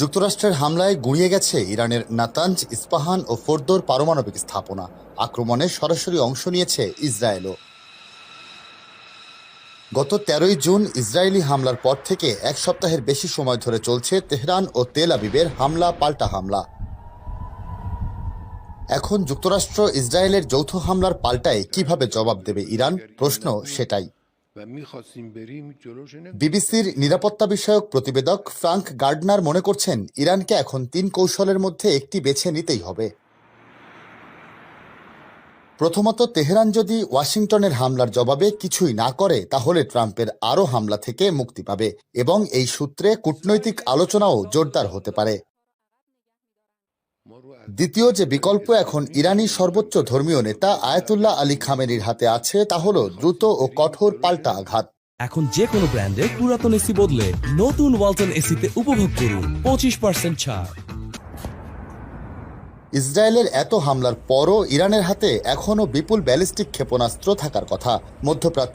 যুক্তরাষ্ট্রের হামলায় গুঁড়িয়ে গেছে ইরানের নাতাঞ্জ ইস্পাহান ও ফোর্দোর পারমাণবিক স্থাপনা। আক্রমণে সরাসরি অংশ নিয়েছে ইসরায়েলও। গত তেরোই জুন ইসরায়েলি হামলার পর থেকে এক সপ্তাহের বেশি সময় ধরে চলছে তেহরান ও তেল আবিবের হামলা, পাল্টা হামলা। এখন যুক্তরাষ্ট্র ইসরায়েলের যৌথ হামলার পাল্টায় কীভাবে জবাব দেবে ইরান? প্রশ্ন সেটাই। বিবিসির নিরাপত্তা বিষয়ক প্রতিবেদক ফ্রাঙ্ক গার্ডনার মনে করছেন, ইরানকে এখন তিন কৌশলের মধ্যে একটি বেছে নিতেই হবে। প্রথমত, তেহরান যদি ওয়াশিংটনের হামলার জবাবে কিছুই না করে, তাহলে ট্রাম্পের আরও হামলা থেকে মুক্তি পাবে এবং এই সূত্রে কূটনৈতিক আলোচনাও জোরদার হতে পারে। দ্বিতীয় যে বিকল্প এখন ইরানি সর্বোচ্চ ধর্মীয় নেতা আয়াতুল্লাহ আলী খামেনির হাতে আছে তা হল দ্রুত ও কঠোর পাল্টা আঘাত। এখন যে কোনো ব্র্যান্ডের পুরাতন এসি বদলে নতুন ওয়ালটন এসিতে উপভোগ করুন পঁচিশ পার্সেন্ট ছাড়। ইসরায়েলের এত হামলার পরও ইরানের হাতে এখনও বিপুল ব্যালিস্টিক ক্ষেপণাস্ত্র থাকার কথা। মধ্যপ্রাচ্য